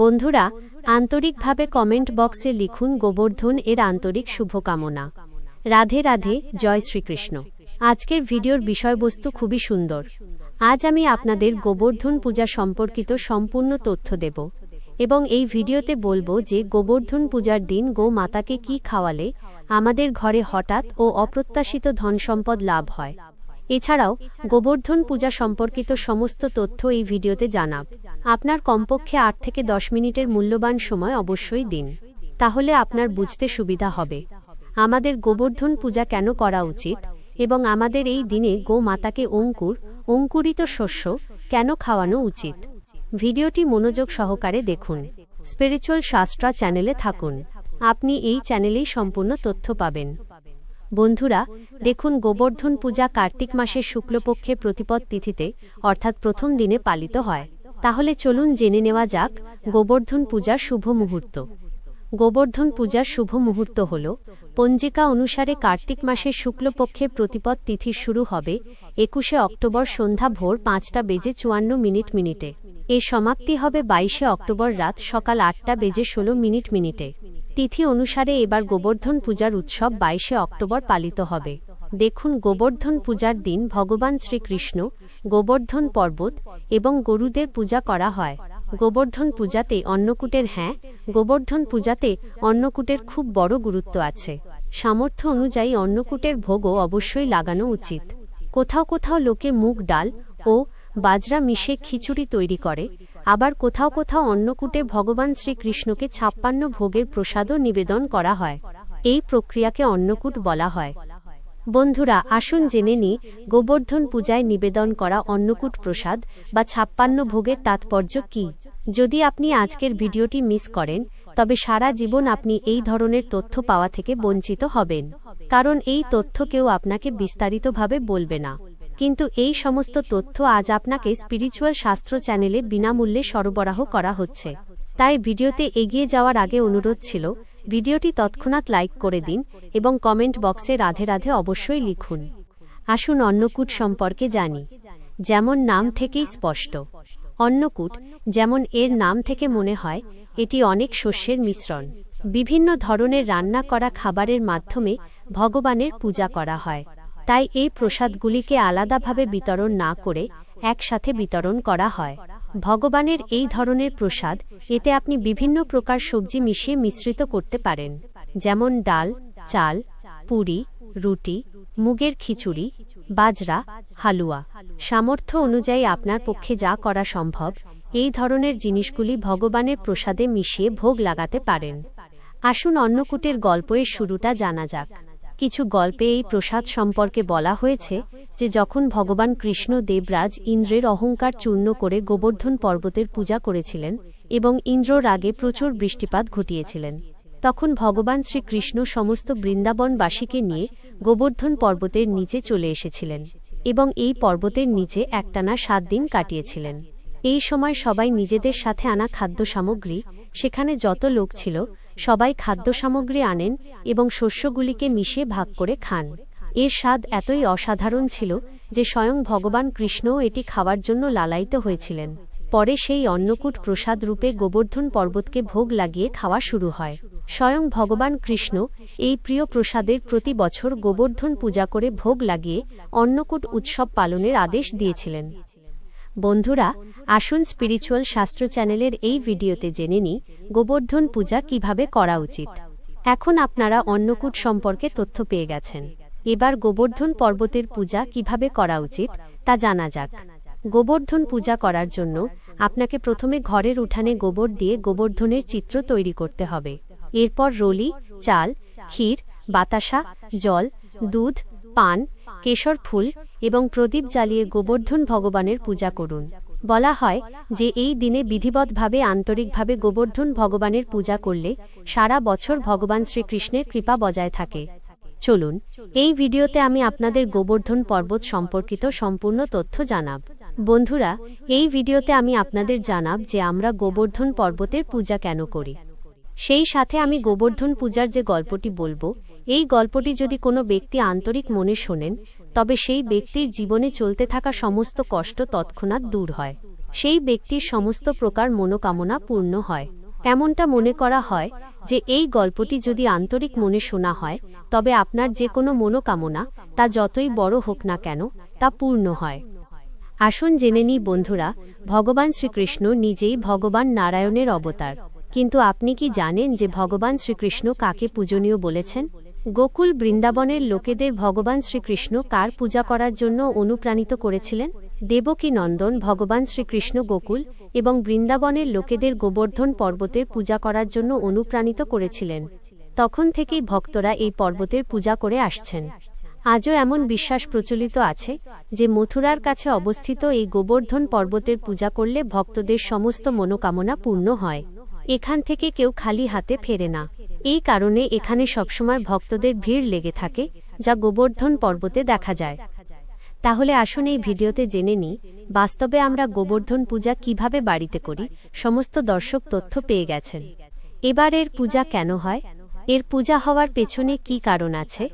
বন্ধুরা, আন্তরিকভাবে কমেন্ট বক্সে লিখুন গোবর্ধন এর আন্তরিক শুভকামনা। রাধে রাধে, জয় শ্রীকৃষ্ণ। আজকের ভিডিওর বিষয়বস্তু খুবই সুন্দর। আজ আমি আপনাদের গোবর্ধন পূজা সম্পর্কিত সম্পূর্ণ তথ্য দেব এবং এই ভিডিওতে বলব যে গোবর্ধন পূজার দিন গো মাতাকে কি খাওয়ালে, আমাদের ঘরে হঠাৎ ও অপ্রত্যাশিত ধনসম্পদ লাভ হয়। এছাড়াও গোবর্ধন পূজা সম্পর্কিত সমস্ত তথ্য এই ভিডিওতে জানাব। আপনার কমপক্ষে আট থেকে দশ মিনিটের মূল্যবান সময় অবশ্যই দিন। তাহলে আপনার বুঝতে সুবিধা হবে। আমাদের গোবর্ধন পূজা কেন করা উচিত এবং আমাদের এই দিনে গো মাতাকে অঙ্কুর, অঙ্কুরিত শস্য কেন খাওয়ানো উচিত? ভিডিওটি মনোযোগ সহকারে দেখুন। স্পিরিচুয়াল শাস্ত্রা চ্যানেলে থাকুন। আপনি এই চ্যানেলেই সম্পূর্ণ তথ্য পাবেন। বন্ধুরা, দেখুন গোবর্ধন পূজা কার্তিক মাসের শুক্লপক্ষের প্রতিপদ তিথিতে, অর্থাৎ প্রথম দিনে পালিত হয়। তাহলে চলুন জেনে নেওয়া যাক গোবর্ধন পূজার শুভ মুহূর্ত। গোবর্ধন পূজার শুভ মুহূর্ত হল, পঞ্জিকা অনুসারে কার্তিক মাসের শুক্লপক্ষের প্রতিপদ তিথি শুরু হবে একুশে অক্টোবর সন্ধ্যা ভোর পাঁচটা বেজে চুয়ান্ন মিনিট মিনিটে। এর সমাপ্তি হবে বাইশে অক্টোবর রাত সকাল আটটা বেজে ষোলো মিনিট মিনিটে। তিথি অনুসারে এবার গোবর্ধন পূজার উৎসব বাইশে অক্টোবর পালিত হবে। দেখুন গোবর্ধন পূজার দিন ভগবান শ্রীকৃষ্ণ, গোবর্ধন পর্বত এবং গরুদের পূজা করা হয়। গোবর্ধন পূজাতে অন্নকূটের হ্যাঁ গোবর্ধন পূজাতে অন্নকূটের খুব বড় গুরুত্ব আছে। সামর্থ্য অনুযায়ী অন্নকূটের ভোগও অবশ্যই লাগানো উচিত। কোথাও কোথাও লোকে মুগ ডাল ও বাজরা মিশে খিচুড়ি তৈরি করে আবার কোথাও কোথাও অন্নকূটে ভগবান শ্রীকৃষ্ণকে ছাপ্পান্ন ভোগের প্রসাদও নিবেদন করা হয়। এই প্রক্রিয়াকে অন্নকূট বলা হয়। বন্ধুরা, আসুন জেনে নি গোবর্ধন পূজায় নিবেদন করা অন্নকূট প্রসাদ বা ছাপ্পান্ন ভোগের তাৎপর্য কি? যদি আপনি আজকের ভিডিওটি মিস করেন, তবে সারা জীবন আপনি এই ধরনের তথ্য পাওয়া থেকে বঞ্চিত হবেন। কারণ এই তথ্য কেউ আপনাকে বিস্তারিতভাবে বলবে না। কিন্তু এই সমস্ত তথ্য আজ আপনাকে স্পিরিচুয়াল শাস্ত্র চ্যানেলে বিনামূল্যে সরবরাহ করা হচ্ছে। তাই ভিডিওতে এগিয়ে যাওয়ার আগে অনুরোধ ছিল, ভিডিওটি তৎক্ষণাৎ লাইক করে দিন এবং কমেন্ট বক্সে রাধে রাধে অবশ্যই লিখুন। আসুন অন্নকূট সম্পর্কে জানি, যেমন নাম থেকেই স্পষ্ট। অন্নকূট, যেমন এর নাম থেকে মনে হয়, এটি অনেক শস্যের মিশ্রণ। বিভিন্ন ধরনের রান্না করা খাবারের মাধ্যমে ভগবানের পূজা করা হয়। তাই এই প্রসাদগুলিকে আলাদাভাবে বিতরণ না করে একসাথে বিতরণ করা হয়। ভগবানের এই ধরনের প্রসাদ এতে আপনি বিভিন্ন প্রকার সবজি মিশিয়ে মিশ্রিত করতে পারেন। যেমন ডাল, চাল, পুরি, রুটি, মুগের খিচুড়ি, বাজরা, হালুয়া। সামর্থ্য অনুযায়ী আপনার পক্ষে যা করা সম্ভব, এই ধরনের জিনিসগুলি ভগবানের প্রসাদে মিশিয়ে ভোগ লাগাতে পারেন। আসুন অন্নকূটের গল্পের শুরুটা জানা যাক। কিছু গল্পে এই প্রসাদ সম্পর্কে বলা হয়েছে যে যখন ভগবান কৃষ্ণ দেবরাজ ইন্দ্রের অহংকার চূর্ণ করে গোবর্ধন পর্বতের পূজা করেছিলেন এবং ইন্দ্র রাগে প্রচুর বৃষ্টিপাত ঘটিয়েছিলেন, তখন ভগবান শ্রীকৃষ্ণ সমস্ত বৃন্দাবনবাসীকে নিয়ে গোবর্ধন পর্বতের নিচে চলে এসেছিলেন এবং এই পর্বতের নিচে একটানা সাত দিন কাটিয়েছিলেন। এই সময় সবাই নিজেদের সাথে আনা খাদ্য সামগ্রী সেখানে যত লোক ছিল সবাই খাদ্য সামগ্রী আনেন এবং শস্যগুলিকে মিশিয়ে ভাগ করে খান। এর স্বাদ এতই অসাধারণ ছিল যে স্বয়ং ভগবান কৃষ্ণও এটি খাওয়ার জন্য লালায়িত হয়েছিলেন। পরে সেই অন্নকূট প্রসাদ রূপে গোবর্ধন পর্বতকে ভোগ লাগিয়ে খাওয়া শুরু হয়। স্বয়ং ভগবান কৃষ্ণ এই প্রিয় প্রসাদের প্রতি বছর গোবর্ধন পূজা করে ভোগ লাগিয়ে অন্নকূট উৎসব পালনের আদেশ দিয়েছিলেন। বন্ধুরা, আসুন স্পিরিচুয়াল শাস্ত্র চ্যানেলের এই ভিডিওতে জেনে নিই গোবর্ধন পূজা কীভাবে করা উচিত। এখন আপনারা অন্নকূট সম্পর্কে তথ্য পেয়ে গেছেন। এবার গোবর্ধন পর্বতের পূজা কীভাবে করা উচিত তা জানা যাক। গোবর্ধন পূজা করার জন্য আপনাকে প্রথমে ঘরের উঠানে গোবর দিয়ে গোবর্ধনের চিত্র তৈরি করতে হবে। এরপর রলি, চাল, ক্ষীর, বাতাসা, জল, দুধ, পান কেশর ফুল এবং প্রদীপ জ্বালিয়ে গোবর্ধন ভগবানের পূজা করুন। বলা হয় যে এই দিনে বিধিবদ্ধভাবে আন্তরিকভাবে গোবর্ধন ভগবানের পূজা করলে সারা বছর ভগবান শ্রীকৃষ্ণের কৃপা বজায় থাকে। চলুন, এই ভিডিওতে আমি আপনাদের গোবর্ধন পর্বত সম্পর্কিত সম্পূর্ণ তথ্য জানাব। বন্ধুরা, এই ভিডিওতে আমি আপনাদের জানাব যে আমরা গোবর্ধন পর্বতের পূজা কেন করি। সেই সাথে আমি গোবর্ধন পূজার যে গল্পটি বলব এই গল্পটি যদি কোনো ব্যক্তি আন্তরিক মনে শোনেন, তবে সেই ব্যক্তির জীবনে চলতে থাকা সমস্ত কষ্ট তৎক্ষণাৎ দূর হয়। সেই ব্যক্তির সমস্ত প্রকার মনোকামনা পূর্ণ হয়। এমনটা মনে করা হয় যে এই গল্পটি যদি আন্তরিক মনে শোনা হয়, তবে আপনার যে কোনো মনোকামনা, তা যতই বড় হোক না কেন, তা পূর্ণ হয়। আসুন জেনে নিই বন্ধুরা, ভগবান শ্রীকৃষ্ণ নিজেই ভগবান নারায়ণের অবতার। কিন্তু আপনি কি জানেন যে ভগবান শ্রীকৃষ্ণ কাকে পূজনীয় বলেছেন? গোকুল বৃন্দাবনের লোকেদের ভগবান শ্রীকৃষ্ণ কার পূজা করার জন্য অনুপ্রাণিত করেছিলেন? দেবকী নন্দন ভগবান শ্রীকৃষ্ণ গোকুল এবং বৃন্দাবনের লোকেদের গোবর্ধন পর্বতের পূজা করার জন্য অনুপ্রাণিত করেছিলেন। তখন থেকেই ভক্তরা এই পর্বতের পূজা করে আসছেন। আজও এমন বিশ্বাস প্রচলিত আছে যে মথুরার কাছে অবস্থিত এই গোবর্ধন পর্বতের পূজা করলে ভক্তদের সমস্ত মনোকামনা পূর্ণ হয়। এখান থেকে কেউ খালি হাতে ফেরে না। এই কারণে এখানে সবসময় ভক্তদের ভিড় লেগে থাকে, যা গোবর্ধন পর্বতে দেখা যায়। তাহলে আসুন এই ভিডিওতে জেনে নিই, বাস্তবে আমরা গোবর্ধন পূজা কীভাবে বাড়িতে করি, সমস্ত দর্শক তথ্য পেয়ে গেছেন। এবার এর পূজা কেন হয়? এর পূজা হওয়ার পেছনে কি কারণ আছে?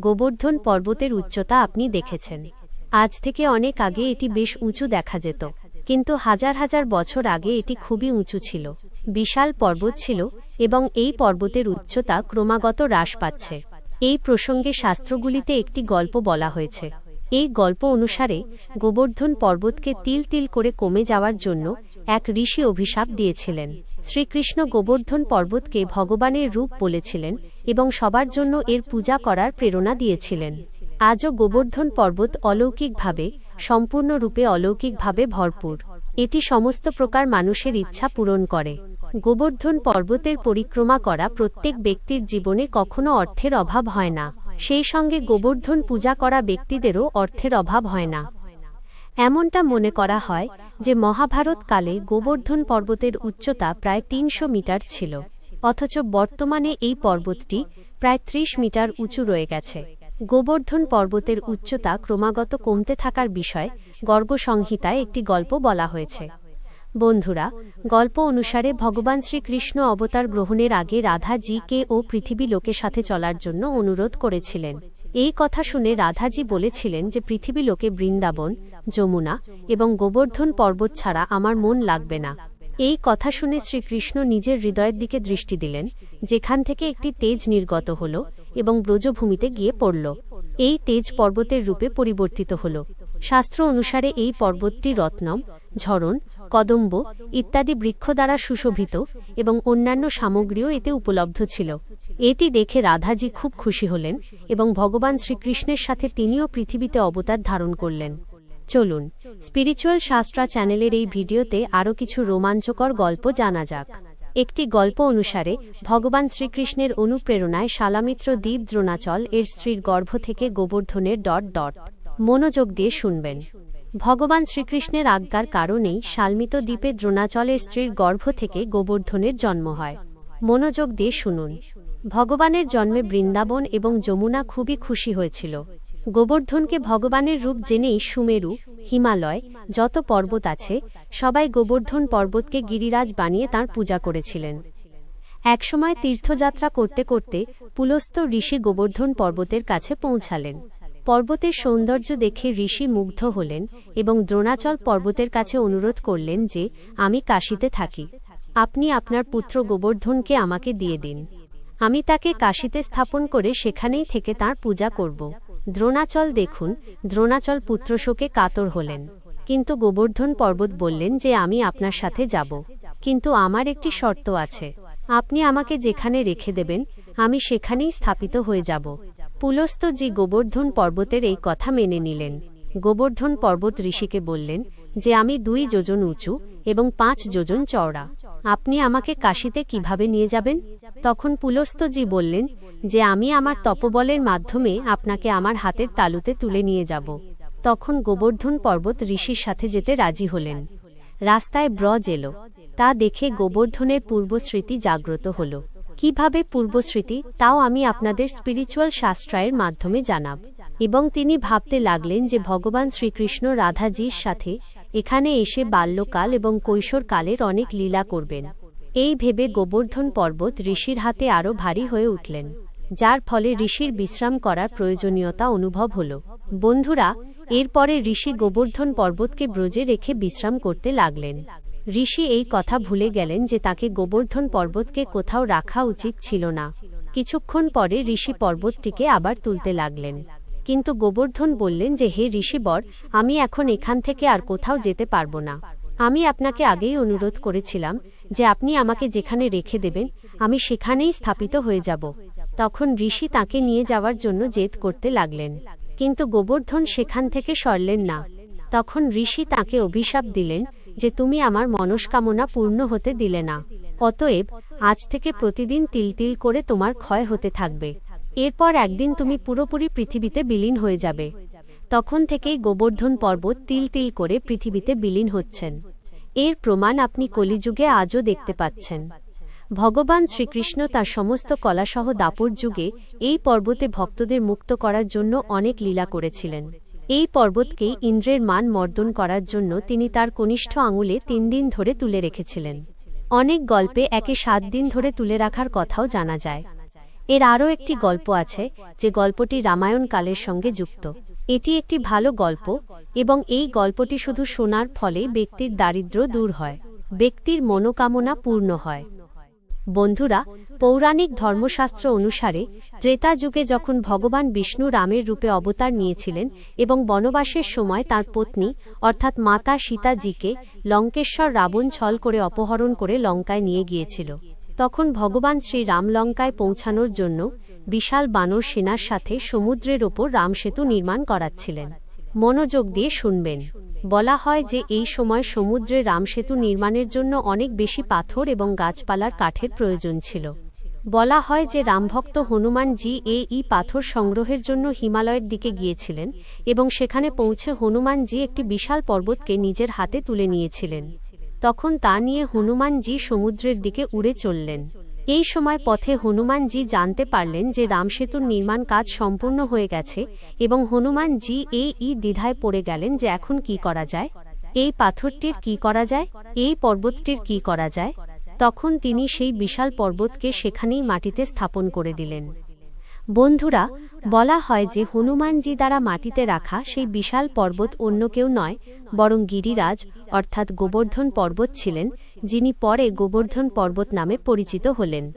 গোবর্ধন পর্বতের উচ্চতা আপনি দেখেছেন। আজ থেকে অনেক আগে এটি বেশ উঁচু দেখা যেত। কিন্তু হাজার হাজার বছর আগে এটি খুবই উঁচু ছিল। বিশাল পর্বত ছিল এবং এই পর্বতের উচ্চতা ক্রমাগত হ্রাস পাচ্ছে। এই প্রসঙ্গে শাস্ত্রগুলিতে একটি গল্প বলা হয়েছে। এই গল্প অনুসারে গোবর্ধন পর্বতকে তিল তিল করে কমে যাওয়ার জন্য এক ঋষি অভিশাপ দিয়েছিলেন। শ্রীকৃষ্ণ গোবর্ধন পর্বতকে ভগবানের রূপ বলেছিলেন এবং সবার জন্য এর পূজা করার প্রেরণা দিয়েছিলেন। আজও গোবর্ধন পর্বত অলৌকিকভাবে সম্পূর্ণরূপে অলৌকিকভাবে ভরপুর। এটি সমস্ত প্রকার মানুষের ইচ্ছা পূরণ করে। গোবর্ধন পর্বতের পরিক্রমা করা প্রত্যেক ব্যক্তির জীবনে কখনো অর্থের অভাব হয় না। সেই সঙ্গে গোবর্ধন পূজা করা ব্যক্তিদেরও অর্থের অভাব হয় না। এমনটা মনে করা হয় যে মহাভারত কালে গোবর্ধন পর্বতের উচ্চতা প্রায় তিনশো মিটার ছিল। অথচ বর্তমানে এই পর্বতটি প্রায় ত্রিশ মিটার উঁচু রয়ে গেছে। গোবর্ধন পর্বতের উচ্চতা ক্রমাগত কমতে থাকার বিষয় গর্গসংহিতায় একটি গল্প বলা হয়েছে। বন্ধুরা, গল্প অনুসারে ভগবান শ্রীকৃষ্ণ অবতার গ্রহণের আগে রাধা কে ও পৃথিবী লোকের সাথে চলার জন্য অনুরোধ করেছিলেন। এই কথা শুনে রাধাজি বলেছিলেন যে পৃথিবী লোকে বৃন্দাবন, যমুনা এবং গোবর্ধন পর্বত ছাড়া আমার মন লাগবে না। এই কথা শুনে শ্রীকৃষ্ণ নিজের হৃদয়ের দিকে দৃষ্টি দিলেন, যেখান থেকে একটি তেজ নির্গত হল এবং ব্রজভূমিতে গিয়ে পড়ল। এই তেজ পর্বতের রূপে পরিবর্তিত হল। শাস্ত্র অনুসারে এই পর্বতটি রত্নম, ঝরণ, কদম্ব ইত্যাদি বৃক্ষ দ্বারা সুশোভিত এবং অন্যান্য সামগ্রীও এতে উপলব্ধ ছিল। এটি দেখে রাধাজি খুব খুশি হলেন এবং ভগবান শ্রীকৃষ্ণের সাথে তিনিও পৃথিবীতে অবতার ধারণ করলেন। চলুন স্পিরিচুয়াল শাস্ত্রা চ্যানেলের এই ভিডিওতে আরও কিছু রোমাঞ্চকর গল্প জানা যাক। একটি গল্প অনুসারে, ভগবান শ্রীকৃষ্ণের অনুপ্রেরণায় শালামিত্র দ্বীপ দ্রোণাচল এর স্ত্রীর গর্ভ থেকে গোবর্ধনের ডট ডট। মনোযোগ দিয়ে শুনবেন। ভগবান শ্রীকৃষ্ণের আজ্ঞার কারণেই শালমিত দ্বীপে দ্রোণাচলের স্ত্রীর গর্ভ থেকে গোবর্ধনের জন্ম হয়। মনোযোগ দিয়ে শুনুন। ভগবানের জন্মে বৃন্দাবন এবং যমুনা খুবই খুশি হয়েছিল। গোবর্ধনকে ভগবানের রূপ জেনেই সুমেরু, হিমালয়, যত পর্বত আছে সবাই গোবর্ধন পর্বতকে গিরিরাজ বানিয়ে তার পূজা করেছিলেন। একসময় তীর্থযাত্রা করতে করতে পুলস্ত ঋষি গোবর্ধন পর্বতের কাছে পৌঁছালেন। পর্বতের সৌন্দর্য দেখে ঋষি মুগ্ধ হলেন এবং দ্রোণাচল পর্বতের কাছে অনুরোধ করলেন যে, আমি কাশিতে থাকি। আপনি আপনার পুত্র গোবর্ধনকে আমাকে দিয়ে দিন। আমি তাকে কাশিতে স্থাপন করে সেখানেই থেকে তার পূজা করব। দ্রোণাচল দেখুন, দ্রোণাচল পুত্রশোকে কাতর হলেন। কিন্তু গোবর্ধন পর্বত বললেন যে আমি আপনার সাথে যাব। কিন্তু আমার একটি শর্ত আছে। আপনি আমাকে যেখানে রেখে দেবেন, আমি সেখানেই স্থাপিত হয়ে যাব। পুলস্তজি গোবর্ধন পর্বতের এই কথা মেনে নিলেন। গোবর্ধন পর্বত ঋষিকে বললেন যে আমি দুই যোজন উঁচু এবং পাঁচ যোজন চওড়া। আপনি আমাকে কাশিতে কীভাবে নিয়ে যাবেন? তখন পুলস্তজি বললেন যে আমি আমার তপবলের মাধ্যমে আপনাকে আমার হাতের তালুতে তুলে নিয়ে যাব। তখন গোবর্ধন পর্বত ঋষির সাথে যেতে রাজি হলেন। রাস্তায় ব্রজ এলো। তা দেখে গোবর্ধনের পূর্বস্মৃতি জাগ্রত হল। কীভাবে পূর্বস্মৃতি, তাও আমি আপনাদের স্পিরিচুয়াল শাস্ত্রায়ের মাধ্যমে জানাব। এবং তিনি ভাবতে লাগলেন যে ভগবান শ্রীকৃষ্ণ রাধাজির সাথে এখানে এসে বাল্যকাল এবং কৈশোরকালের অনেক লীলা করবেন। এই ভেবে গোবর্ধন পর্বত ঋষির হাতে আরও ভারী হয়ে উঠলেন। যার ফলে ঋষির বিশ্রাম করার প্রয়োজনীয়তা অনুভব হল। বন্ধুরা এরপরে ঋষি গোবর্ধন পর্বতকে ব্রজে রেখে বিশ্রাম করতে লাগলেন। ঋষি এই কথা ভুলে গেলেন যে তাকে গোবর্ধন পর্বতকে কোথাও রাখা উচিত ছিল না। কিছুক্ষণ পরে ঋষি পর্বতটিকে আবার তুলতে লাগলেন। কিন্তু গোবর্ধন বললেন যে, হে ঋষিবর, আমি এখন এখান থেকে আর কোথাও যেতে পারব না। আমি আপনাকে আগেই অনুরোধ করেছিলাম যে, আপনি আমাকে যেখানে রেখে দেবেন, আমি সেখানেই স্থাপিত হয়ে যাব। তখন ঋষি তাকে নিয়ে যাওয়ার জন্য জেদ করতে লাগলেন। কিন্তু গোবর্ধন সেখান থেকে সরলেন না। তখন ঋষি তাকে অভিশাপ দিলেন যে তুমি আমার মনস্কামনা পূর্ণ হতে দিলে না। অতএব আজ থেকে প্রতিদিন তিল তিল করে তোমার ক্ষয় হতে থাকবে। এরপর একদিন তুমি পুরোপুরি পৃথিবীতে বিলীন হয়ে যাবে। তখন থেকেই গোবর্ধন পর্বত তিল তিল করে পৃথিবীতে বিলীন হচ্ছেন। এর প্রমাণ আপনি কলিযুগে আজও দেখতে পাচ্ছেন। ভগবান শ্রীকৃষ্ণ তার সমস্ত কলাসহ দাপর যুগে এই পর্বতে ভক্তদের মুক্ত করার জন্য অনেক লীলা করেছিলেন। এই পর্বতকেই ইন্দ্রের মান মর্দন করার জন্য তিনি তার কনিষ্ঠ আঙুলে তিন দিন ধরে তুলে রেখেছিলেন। অনেক গল্পে একে সাত দিন ধরে তুলে রাখার কথাও জানা যায়। এর আরও একটি গল্প আছে, যে গল্পটি রামায়ণ কালের সঙ্গে যুক্ত। এটি একটি ভালো গল্প এবং এই গল্পটি শুধু শোনার ফলে ব্যক্তির দারিদ্র্য দূর হয়, ব্যক্তির মনোকামনা পূর্ণ হয়। বন্ধুরা, পৌরাণিক ধর্মশাস্ত্র অনুসারে, ত্রেতা যুগে যখন ভগবান বিষ্ণু রামের রূপে অবতার নিয়েছিলেন এবং বনবাসের সময় তার পত্নী, অর্থাৎ মাতা সীতাজিকে লঙ্কেশ্বর রাবণ ছল করে অপহরণ করে লঙ্কায় নিয়ে গিয়েছিল। তখন ভগবান শ্রী রাম লঙ্কায় পৌঁছানোর জন্য বিশাল বানর সেনার সাথে সমুদ্রের ওপর রামসেতু নির্মাণ করাচ্ছিলেন। মনোযোগ দিয়ে শুনবেন। বলা হয় যে এই সময় সমুদ্রে রামসেতু নির্মাণের জন্য অনেক বেশি পাথর এবং গাছপালার কাঠের প্রয়োজন ছিল। বলা হয় যে রামভক্ত হনুমানজি এ ই পাথর সংগ্রহের জন্য হিমালয়ের দিকে গিয়েছিলেন এবং সেখানে পৌঁছে হনুমানজি একটি বিশাল পর্বতকে নিজের হাতে তুলে নিয়েছিলেন। তখন তা নিয়ে হনুমানজি সমুদ্রের দিকে উড়ে চললেন। এই সময় পথে হনুমানজি জানতে পারলেন যে রামসেতুর নির্মাণ কাজ সম্পূর্ণ হয়ে গেছে এবং হনুমানজি এই ই দ্বিধায় পড়ে গেলেন যে এখন কি করা যায়? এই পাথরটির কি করা যায়? এই পর্বতটির কি করা যায়? তখন তিনি সেই বিশাল পর্বতকে সেখানেই মাটিতে স্থাপন করে দিলেন। বন্ধুরা, বলা হয় যে হনুমানজি দ্বারা মাটিতে রাখা সেই বিশাল পর্বত অন্য কেউ নয়, বরং গিরিরাজ, অর্থাৎ গোবর্ধন পর্বত ছিলেন, যিনি পরে গোবর্ধন পর্বত নামে পরিচিত হলেন।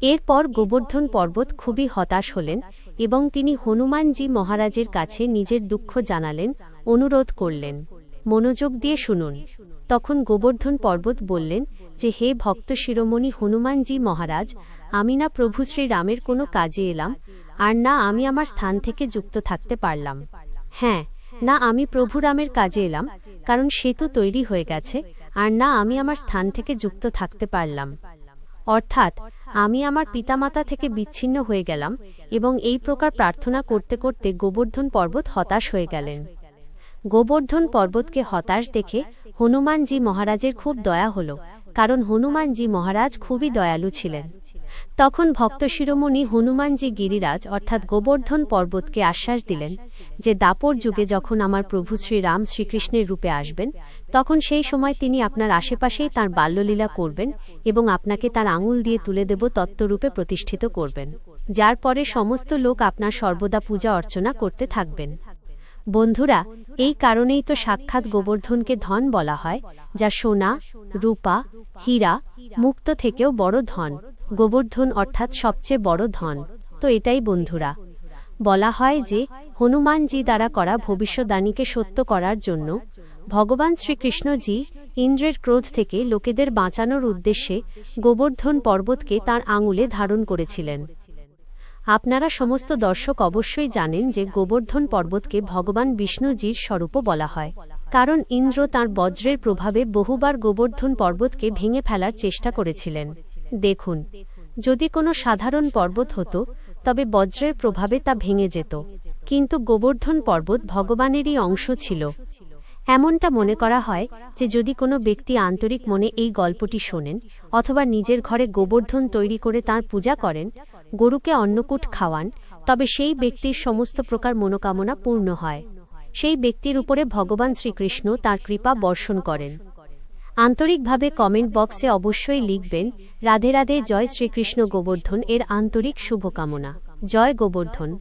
এরপর গোবর্ধন পর্বত খুবই হতাশ হলেন এবং তিনি হনুমানজি মহারাজের কাছে নিজের দুঃখ জানালেন, অনুরোধ করলেন। মনোযোগ দিয়ে শুনুন। তখন গোবর্ধন পর্বত বললেন যে হে ভক্ত শিরোমণি হনুমানজি মহারাজ, আমি না প্রভু শ্রীরামের কোনো কাজে এলাম, আর না আমি আমার স্থান থেকে যুক্ত থাকতে পারলাম। হ্যাঁ না আমি প্রভু রামের কাজে এলাম, কারণ সে তো তৈরি হয়ে গেছে, আর না আমি আমার স্থান থেকে যুক্ত থাকতে পারলাম। অর্থাৎ, আমি আমার পিতামাতা থেকে বিচ্ছিন্ন হয়ে গেলাম এবং এই প্রকার প্রার্থনা করতে করতে গোবর্ধন পর্বত হতাশ হয়ে গেলেন। গোবর্ধন পর্বতকে হতাশ দেখে হনুমানজি মহারাজের খুব দয়া হল কারণ হনুমানজি মহারাজ খুবই দয়ালু ছিলেন। তখন ভক্ত শিরোমণি হনুমানজি গিরিরাজ অর্থাৎ গোবর্ধন পর্বতকে আশ্বাস দিলেন যে দাপর যুগে যখন আমার প্রভু শ্রীরাম শ্রীকৃষ্ণের রূপে আসবেন, তখন সেই সময় তিনি আপনার আশেপাশেই তার বাল্যলীলা করবেন এবং আপনাকে তার আঙুল দিয়ে তুলে দেব তত্ত্বরূপে প্রতিষ্ঠিত করবেন। যার পরে সমস্ত লোক আপনার সর্বদা পূজা অর্চনা করতে থাকবেন। বন্ধুরা, এই কারণেই তো সাক্ষাৎ গোবর্ধনকে ধন বলা হয়, যা সোনা, রূপা, হীরা, মুক্ত থেকেও বড় ধন। গোবর্ধন অর্থাৎ সবচেয়ে বড় ধন। তো এটাই বন্ধুরা। বলা হয় যে, হনুমানজি দ্বারা করা ভবিষ্যদ্বাণীকে সত্য করার জন্য, ভগবান শ্রীকৃষ্ণজি ইন্দ্রের ক্রোধ থেকে লোকেদের বাঁচানোর উদ্দেশ্যে গোবর্ধন পর্বতকে তার আঙুলে ধারণ করেছিলেন। আপনারা সমস্ত দর্শক অবশ্যই জানেন যে গোবর্ধন পর্বতকে ভগবান বিষ্ণুজির স্বরূপও বলা হয়। কারণ ইন্দ্র তার বজ্রের প্রভাবে বহুবার গোবর্ধন পর্বতকে ভেঙে ফেলার চেষ্টা করেছিলেন। দেখুন, যদি কোনো সাধারণ পর্বত হতো, তবে বজ্রের প্রভাবে তা ভেঙে যেত। কিন্তু গোবর্ধন পর্বত ভগবানেরই অংশ ছিল। এমনটা মনে করা হয় যে যদি কোনো ব্যক্তি আন্তরিক মনে এই গল্পটি শোনেন অথবা নিজের ঘরে গোবর্ধন তৈরি করে তার পূজা করেন, গরুকে অন্নকূট খাওয়ান, তবে সেই ব্যক্তির সমস্ত প্রকার মনোকামনা পূর্ণ হয়। সেই ব্যক্তির উপরে ভগবান শ্রীকৃষ্ণ তার কৃপা বর্ষণ করেন। আন্তরিকভাবে কমেন্ট বক্সে অবশ্যই লিখবেন, রাধে রাধে, জয় শ্রীকৃষ্ণ গোবর্ধন। এর আন্তরিক শুভকামনা। জয় গোবর্ধন।